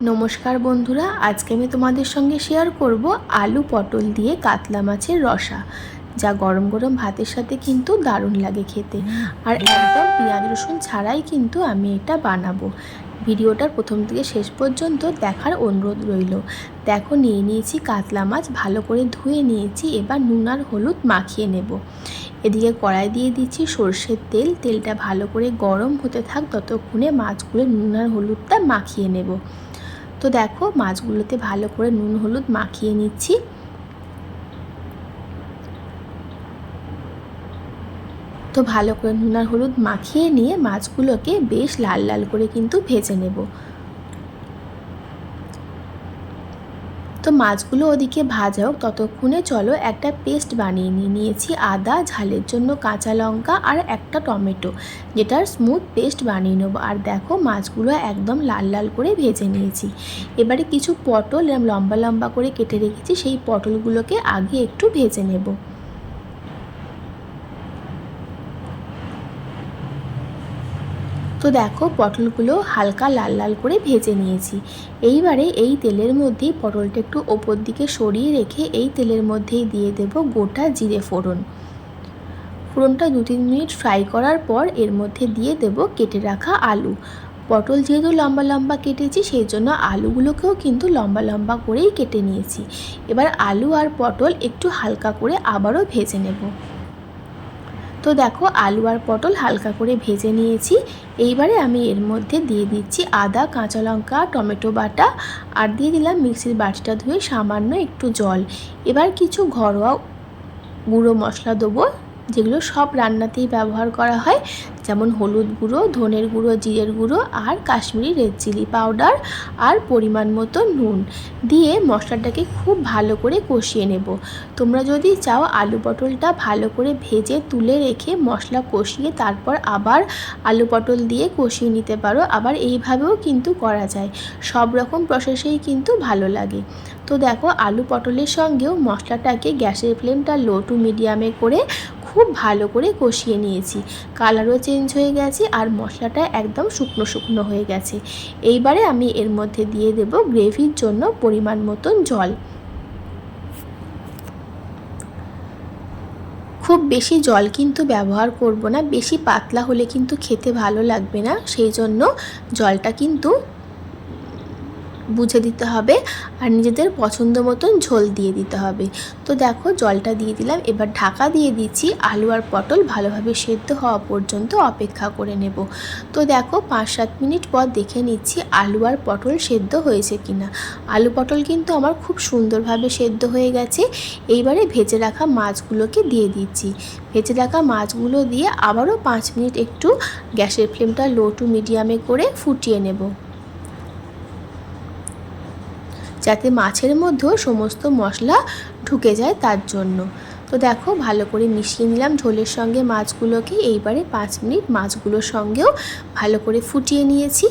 নমস্কার বন্ধুরা আজকে আমি তোমাদের সঙ্গে শেয়ার করব আলু পটল দিয়ে কাতলা মাছের রসা যা গরম গরম ভাতের সাথে কিন্তু দারুণ লাগে খেতে। আর একদম পেঁয়াজ রসুন ছাড়াই কিন্তু আমি এটা বানাবো। ভিডিওটার প্রথম থেকে শেষ পর্যন্ত দেখার অনুরোধ রইল। দেখো নিয়ে নিয়েছি কাতলা মাছ ভালো করে ধুয়ে নিয়েছি এবার নুন আর হলুদ মাখিয়ে নেব। এদিকে কড়াই দিয়ে দিচ্ছি সর্ষের তেল তেলটা ভালো করে গরম হতে থাক ততক্ষণে মাছগুলো নুন আর হলুদটা মাখিয়ে নেব। তো দেখো মাছগুলোতে ভালো করে নুন, হলুদ মাখিয়ে নিচ্ছি। তো ভালো করে নুন আর হলুদ মাখিয়ে নিয়ে মাছগুলোকে বেশ লাল লাল করে কিন্তু ভেজে নেব। তো মাছগুলো ওদিকে ভাজা হোক, ততক্ষণে চলো একটা পেস্ট বানিয়ে নিয়ে নিয়েছি, আদা, ঝালের জন্য কাঁচা লঙ্কা আর একটা টমেটো, যেটার স্মুথ পেস্ট বানিয়ে নেব। আর দেখো মাছগুলো একদম লাল লাল করে ভেজে নিয়েছি। এবারে কিছু পটল লম্বা লম্বা করে কেটে রেখেছি, সেই পটলগুলোকে আগে একটু ভেজে নেব। তো দেখো পটলগুলো হালকা লাল লাল করে ভেজে নিয়েছি। এইবারে এই তেলের মধ্যেই পটলটা একটু ওপর দিকে সরিয়ে রেখে এই তেলের মধ্যেই দিয়ে দেব গোটা জিরে ফোড়ন। ফোড়নটা দু তিন মিনিট ফ্রাই করার পর এর মধ্যে দিয়ে দেব কেটে রাখা আলু। পটল যেহেতু লম্বা লম্বা কেটেছি, সেই জন্য আলুগুলোকেও কিন্তু লম্বা লম্বা করেই কেটে নিয়েছি। এবার আলু আর পটল একটু হালকা করে আবারও ভেজে নেব। তো দেখো আলু আর পটল হালকা করে ভেজে নিয়েছি। এইবারে আমি এর মধ্যে দিয়ে দিচ্ছি আদা, কাঁচা লঙ্কা, টমেটো বাটা আর দিয়ে দিলাম মিক্সির বাটিটা ধুয়ে সামান্য একটু জল। এবার কিছু ঘরোয়া গুঁড়ো মশলা দেবো। যেগুলো সব রান্নাতেই ব্যবহার করা হয়। যেমন হলুদ গুঁড়ো, ধনের গুঁড়ো, জিরের গুঁড়ো আর কাশ্মীরি রেড চিলি পাউডার আর পরিমাণ মতো নুন দিয়ে মশলাটাকে খুব ভালো করে কষিয়ে নেব। তোমরা যদি চাও আলু পটলটা ভালো করে ভেজে তুলে রেখে মশলা কষিয়ে তারপর আবার আলু পটল দিয়ে কষিয়ে নিতে পারো। আবার এইভাবেও কিন্তু করা যায়। সব রকম প্রসেসেই কিন্তু ভালো লাগে। তো দেখো, আলু পটলের সঙ্গেও মশলাটাকে গ্যাসের ফ্লেমটা লো টু মিডিয়ামে করে খুব ভালো করে কষিয়ে নিয়েছি। কালারও চেঞ্জ হয়ে গেছে আর মশলাটা একদম শুকনো শুকনো হয়ে গেছে। এইবারে আমি এর মধ্যে দিয়ে দেব গ্রেভির জন্য পরিমাণ মতন জল। খুব বেশি জল কিন্তু ব্যবহার করব না, বেশি পাতলা হলে কিন্তু খেতে ভালো লাগবে না, সেই জন্য জলটা কিন্তু বুঝে দিতে হবে আর নিজেদের পছন্দ মতন ঝোল দিয়ে দিতে হবে। তো দেখো জলটা দিয়ে দিলাম, এবার ঢাকা দিয়ে দিচ্ছি আলু আর পটল ভালোভাবে সেদ্ধ হওয়া পর্যন্ত অপেক্ষা করে নেব। তো দেখো পাঁচ সাত মিনিট পর দেখে নিচ্ছি আলু আর পটল সেদ্ধ হয়েছে কিনা। আলু পটল কিন্তু আমার খুব সুন্দরভাবে সেদ্ধ হয়ে গেছে। এইবারে ভেজে রাখা মাছগুলোকে দিয়ে দিচ্ছি। ভেজে রাখা মাছগুলো দিয়ে আবারও পাঁচ মিনিট একটু গ্যাসের ফ্লেমটা লো টু মিডিয়ামে করে ফুটিয়ে নেব। যাতে মাছের মধ্যেও সমস্ত মশলা ঢুকে যায় তার জন্য। তো দেখো, ভালো করে মিশিয়ে নিলাম ঝোলের সঙ্গে মাছগুলোকে। এইবারে পাঁচ মিনিট মাছগুলোর সঙ্গেও ভালো করে ফুটিয়ে নিয়েছি।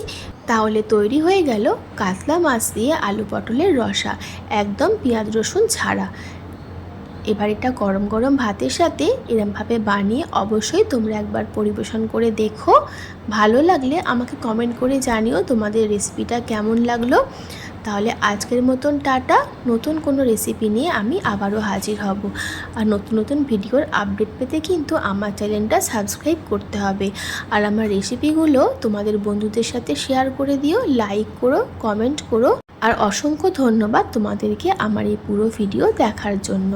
তাহলে তৈরি হয়ে গেল কাতলা মাছ দিয়ে আলু পটলের রসা, একদম পেঁয়াজ রসুন ছাড়া। এবার এটা গরম গরম ভাতের সাথে এরমভাবে বানিয়ে অবশ্যই তোমরা একবার পরিবেশন করে দেখো। ভালো লাগলে আমাকে কমেন্ট করে জানিও তোমাদের রেসিপিটা কেমন লাগল। তাহলে আজকের মতন টাটা। নতুন কোনো রেসিপি নিয়ে আমি আবারও হাজির হব। আর নতুন নতুন ভিডিওর আপডেট পেতে কিন্তু আমার চ্যানেলটা সাবস্ক্রাইব করতে হবে। আর আমার রেসিপিগুলো তোমাদের বন্ধুদের সাথে শেয়ার করে দিও লাইক করো কমেন্ট করো। আর অসংখ্য ধন্যবাদ তোমাদেরকে আমার এই পুরো ভিডিও দেখার জন্য।